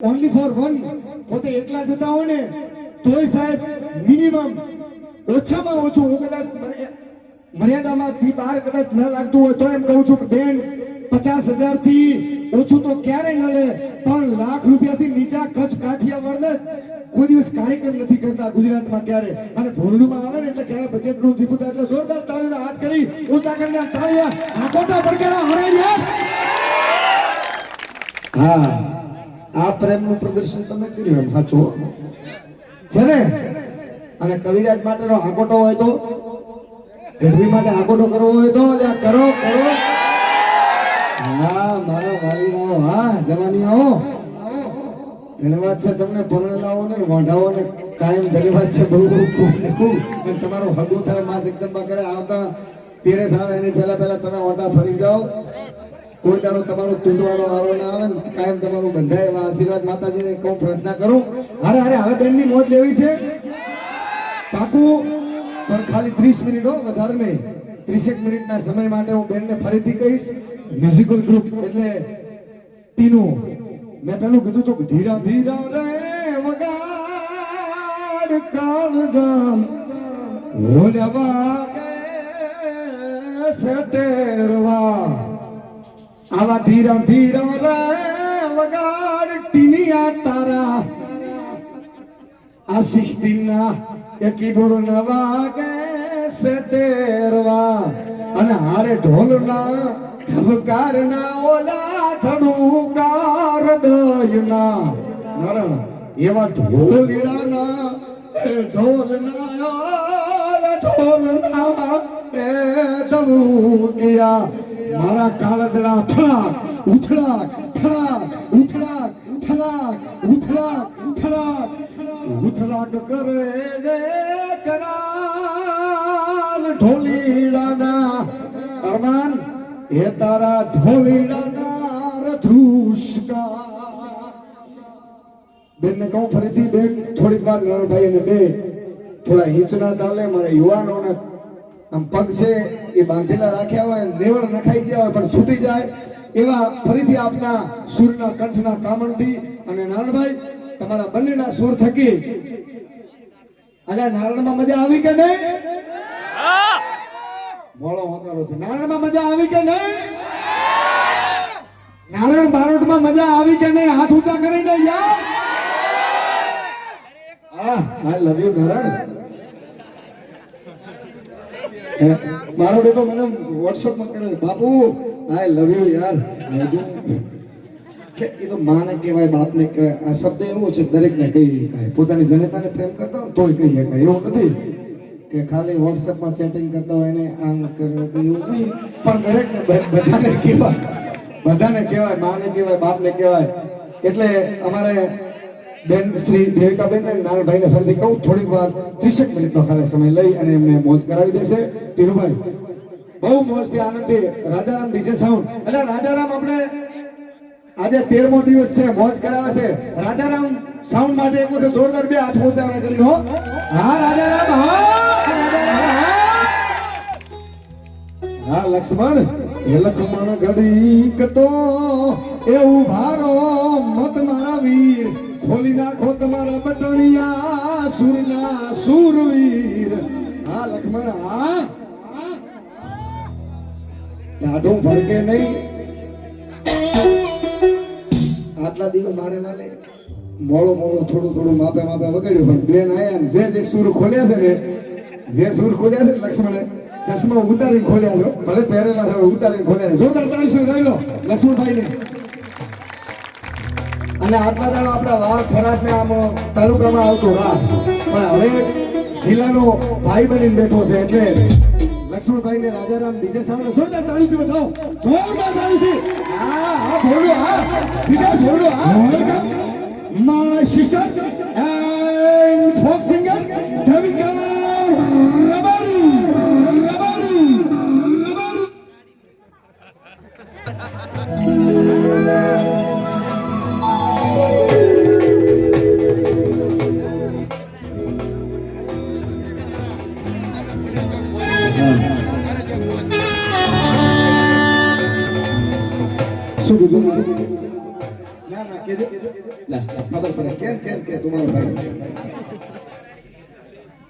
Only for one પોતે એકલા જતા હોય ને, તોય સાહેબ મિનિમમ ઓછામાં ઓછું હું કદાચ મર્યાદામાં થી બહાર કદાચ ન લાગતું હોય તો એમ કહું છું બેન, પચાસ હજારથી ઓછું તો ક્યારે ન લે, પણ લાખ રૂપિયાથી નીચા કચ્છ કાઠિયાવાડ કોઈ દિવસ કાર્યક્રમ નથી કરતા ગુજરાતમાં ક્યારે. અને ભોરડુમાં આવે ને એટલે ક્યારે બજેટનું દીપુતા એટલે જોરદાર તાળીના હાથ કરી ઊંચા કરીને તાળીયા આકોટા પડકેલા હરાઈ હા. આ પ્રેમનું પ્રદર્શન તમે કર્યું એમ, સાચો છે ને? અને કવિરાજ માટેનો આગોટો હોય તો? ગઢવી માટે આગોટો કરવો હોય તો? કરો કરો. હા મારા વાલીનો હા, જવાનીઓ. ધન્યવાદ છે તમને પરણેલાઓ ને વાંઢાઓ ને કાયમ ધન્યવાદ છે બહુ બહુ ખૂબ ખૂબ. અને તમારું હગું થાયમાં જગદંબા કરે. આવતા તેરે સાલ એની પહેલા પહેલા તમે ઓટા ફરી જાઓ. કોઈ દાડો તમારો તૂટવાનો વારો ના આવે કાયમ તમારું બંધાય એવા આશીર્વાદ માતાજીને કહું પ્રાર્થના કરું. અરે અરે હવે બેનની મોજ લેવી છે. પાકું, પણ ખાલી ત્રીસ મિનિટ હો, વધારે નહીં. ત્રીસેક મિનિટના સમય માટે હું બેનને ફરીથી કહીશ. મ્યુઝિકલ ગ્રુપ એટલે ટીનુ. મેં પેલું કીધું તો ધીરા ધીરા રે વગાડ કાળજામ ઓલવા સટેરવા આવા ધીરા ધીરા રે વગાડ ટીનિયા તારા. આ સિક્સટીના એ કીબોર્ડ નવા વાગે સેટેરવા અને હારે ઢોલના ખબકારના ઓલા ધડુકાર દયના. નરણ એવા ઢોલીડાના ઢોલ ના ઢોલ ના એ દબુકિયા મારા કાળજડા ફળાક ઉથડાક ઠળાક ઉથડાક ઠળાક ઉથડાક ઠળાક ઉથડાક કરે ને કરાલ ઢોલીડાના. અરમાન એ તારા ઢોલીડાના રથુષ્કા. બેનને કહું ફરીથી, બેન, થોડીક વાર નારણભાઈ અને બે, થોડા હિંચના ચાલે મારા યુવાનોને આમ પગ છે એ બાંધેલા રાખ્યા હોય નેવળ નખાઈ ગયા હોય પણ છૂટી જાય એવા ફરીથી આપના સૂરના કંઠના કામણથી. અને નારણભાઈ તમારા બંનેના સૂર થકી. અલ્યા નારણમાં મજા આવી કે નહીં? મોળો હોકારો છે. નારણમાં મજા આવી કે નહીં? નારાયણ બારોટમાં મજા આવી કે નહીં? હાથ ઊંચા કરીને યાર. આ આઈ લવ યુ નારાયણ. હે, મારો બેટો મને વોટ્સઅપમાં કરે છે, બાપુ આઈ લવ યુ યાર. એ તો માને કહેવાય બાપને કહેવાય. આ શબ્દ એવો છે દરેકને કહી શકાય. પોતાની જનતાને પ્રેમ કરતા હોય તોય કહી શકાય. એવું નથી કે ખાલી વોટ્સએપમાં ચેટિંગ કરતા હોય ને આમ કરે તો એવું નહીં. પણ દરેકને બધાને કહેવાય. બધાને કહેવાય માને કહેવાય બાપને કહેવાય. એટલે અમારે બેન, શ્રી દેવિકાબેન અને નારાયણભાઈને ફરીથી કહું, થોડીક વાર, ત્રીસેક મિનિટનો ખાલી સમય લઈ અને એમને મોજ કરાવી દેશે. ટીનુભાઈ, બહુ મોજથી આનંદથી રાજારામ ડીજે સાઉન્ડ એટલે રાજારામ આપણે આજે તેરમો દિવસ છે, મોજ કરાવે છે. રાજારામ સાઉન્ડ માટે એક વખત જોરદાર બે હાથ ઊંચા કરી હા, રાજારામ, હા! હા, લક્ષ્મણ એ લક્ષ્મણ ઘડીક તો એવું ભારો મત મારા વીર. ખોલી નાખો તમારા બટણિયા, સુરના સુરવીર. હા લક્ષ્મણ હા. દાઢો ભડકે નહીં. આટલા દિવસ મારે માલે મોળો મોળો થોડું થોડું માપે માપે વગાડ્યું, પણ બેન આયા ને જે જે સુર ખોલ્યા છે ને, જે સુર ખોલ્યા છે લક્ષ્મણે, ચશ્મા ઉતારીને ખોલ્યા છે ભલે પહેરેલા છે ઉતારીને ખોલ્યા છે. જોરદાર તાળી રહી લો લક્ષ્મણભાઈ ને અને આટલા દાડો આપણા વાહ ખોરાકને આમ તાલુકામાં આવતું વાહ પણ હવે જિલ્લાનો ભાઈ બની બેઠો છે એટલે લક્ષ્મણભાઈ ને રાજારામ બીજે સામે જોરદાર તાળીથી બતાવો જોરદાર તાળીથી. હા હા બોલો હા. બીજા બોલો હા. My sister and folk singer Dhavika Rabari. Rabari Rabari.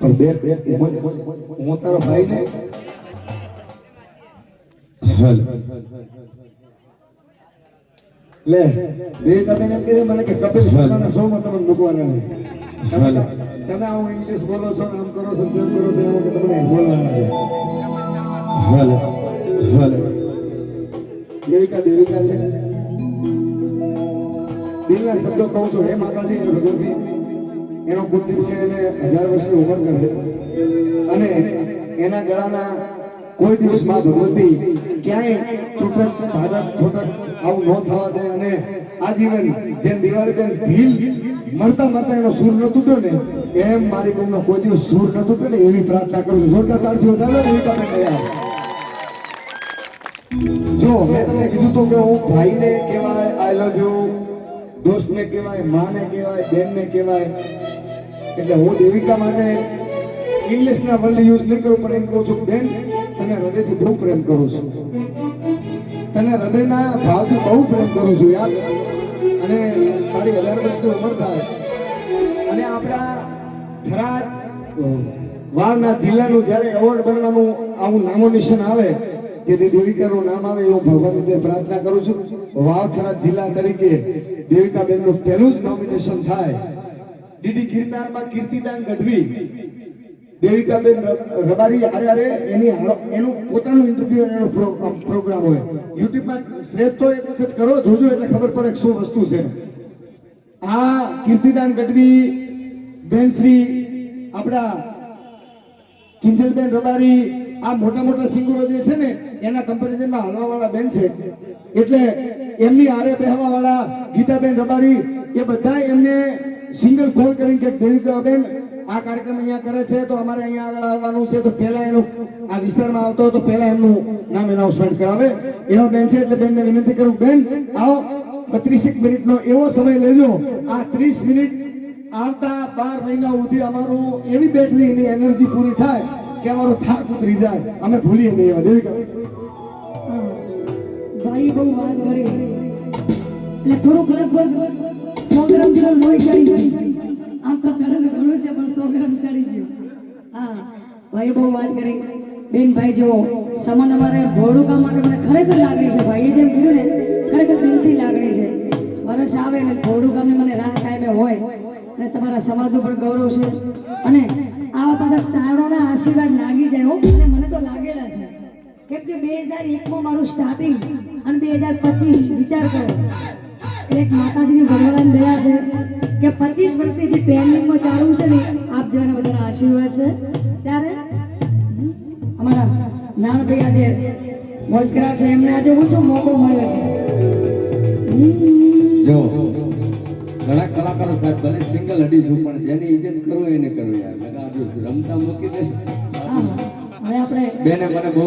પણ બે બે હું- તારો ભાઈ ને હાલ. લે તમે એમ છે મને કે કપિલ શર્માના શોમાં તમને મૂકવાના નહીં તમે આવું ઇંગ્લિશ બોલો છો આમ કરો છો તેમ કરો છો એમાં કે તમને બોલવાના છે. હાલ. હાલ. દેવિકા દેવિકા છે. દિલના શબ્દો કહું છું. હે માતાજી ભગવતી એનો કુલદીપ છે એને હજાર વર્ષની ઉંમર કરે. અને એના ગળાના કોઈ દિવસમાં ભગવતી ક્યાંય તૂટક, ભાગક, થોટક આવું ન થવા દે. અને આજીવન જેમ દિવાળી બેન ભીલ મરતા મરતા એનો સૂર ન તૂટ્યો ને, એમ મારી બેનનો કોઈ દિવસ સૂર ન તૂટે ને એવી પ્રાર્થના કરું છું. જોરદાર તાળથી વધારો એવી તમે યાર જો, મેં તમને કીધું તો કે હું ભાઈને કહેવાય આઈ લવ યુ દોસ્તને કહેવાય, માને કહેવાય, બેનને કહેવાય. એટલે હું દેવિકા માટે ઇંગ્લિશના વર્ડ યુઝ નહીં કરું પણ એમ કહું છું, બેન, તને હૃદયથી બહુ પ્રેમ કરું છું. તને હૃદયના ભાવથી બહુ પ્રેમ કરું છું, યાર. અને તારી હજાર વર્ષની ઉંમર થાય. અને આપણા થરાદ વારના જિલ્લાનું જ્યારે એવોર્ડ બનવાનું આવું નામો આવે, કે દેવિકાનું નામ આવે એવું ભગવાનની રીતે પ્રાર્થના કરું છું વાવ થરાદ જિલ્લા તરીકે દેવિકાબેનનું પહેલું જ નોમિનેશન થાય. ડીડી ગિરનારમાં કીર્તિદાન ગઢવી. દેવિકાબેન રબારી આરે હારે એની એનું પોતાનું ઇન્ટરવ્યુ એનો પ્રોગ્રામ હોય. યુટ્યુબમાં શ્રેષ્ઠ તો એક વખત કરો, જોજો એટલે ખબર પડે શું વસ્તુ છે. આ કીર્તિદાન ગઢવી, બેન શ્રી, આપણા કિંજલબેન રબારી, આ મોટા મોટા સિંગરો જે છે ને, એના કમ્પેરિઝનમાં હાલવા વાળા બેન છે. એટલે એમની આરે બેહવા વાળા ગીતાબેન રબારી, એ બધા એમને સિંગલ કોલ કરીને કે દેવિકાબેન આ કાર્યક્રમ અહીંયા કરે છે, તો અમારે અહીંયા આગળ આવવાનું છે. તો પહેલા એનું આ વિસ્તારમાં આવતો તો પહેલા એમનું નામ એનાઉન્સમેન્ટ કરાવે. એવા બેન છે એટલે બેનને વિનંતી કરું, બેન, આવો. બત્રીસેક મિનિટનો એવો સમય લેજો. આ ત્રીસ મિનિટ આવતા બાર મહિના સુધી અમારું એવી બેટની એની એનર્જી પૂરી થાય કે અમારો થાક ઉતરી જાય. અમે ભૂલીએ નહીં એવા દેવિકા ભાઈ બહુ વાત કરે એટલે થોડુંક લગભગ સો ગ્રામ લોહી ચડી ગઈ આમ તો ચડેલું ઘણું છે, પણ સો ચડી ગયું. હા ભાઈ બહુ વાત કરી. બેન ભાઈ જો સમાન અમારે ભોળું કામ માટે મને ખરેખર લાગણી છે. ભાઈએ જેમ કીધું ને, ખરેખર દિલથી લાગણી છે. વર્ષ આવે એટલે કામને મને રાહ કાયમે હોય અને તમારા સમાજનું પણ ગૌરવ છે. અને આવા પાછા ચારોના આશીર્વાદ લાગી જાય હો. અને મને તો લાગેલા છે. કેમ કે બે હજાર એકમાં મારું સ્ટાર્ટિંગ અને બે હજાર પચીસ વિચાર કરો. એક માતાજીની ભગવાન દયા છે કે પચીસ વર્ષથી જે ટ્રેનિંગમાં ચાલુ છે ને આપ જેવાના બધાના આશીર્વાદ છે. ત્યારે અમારા નાનભાઈ આજે મોજ કરાવશે એમને આજે ઓછો મોકો મળ્યો છે. જો ઘણા કલાકારો સાહેબ ભલે સિંગલ અડીશું પણ જેની ઇજ્જત કરવું એને કરવું યાર. જો રમતા મૂકી દે. હા, હવે આપણે બેને મને બહુ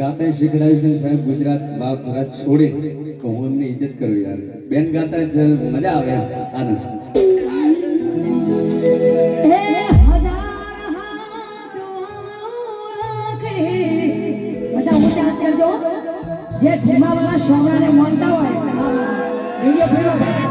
ગાતા શીખડાવ્યું છે સાહેબ, ગુજરાત બાપ ભારત છોડે. તો હું એમની ઇજ્જત કરું યાર. બેન ગાતા મજા આવે આનંદ જે ધીમા ધીમાવાળા સોંગડાને માનતા હોય વીડિયો ફેરવો.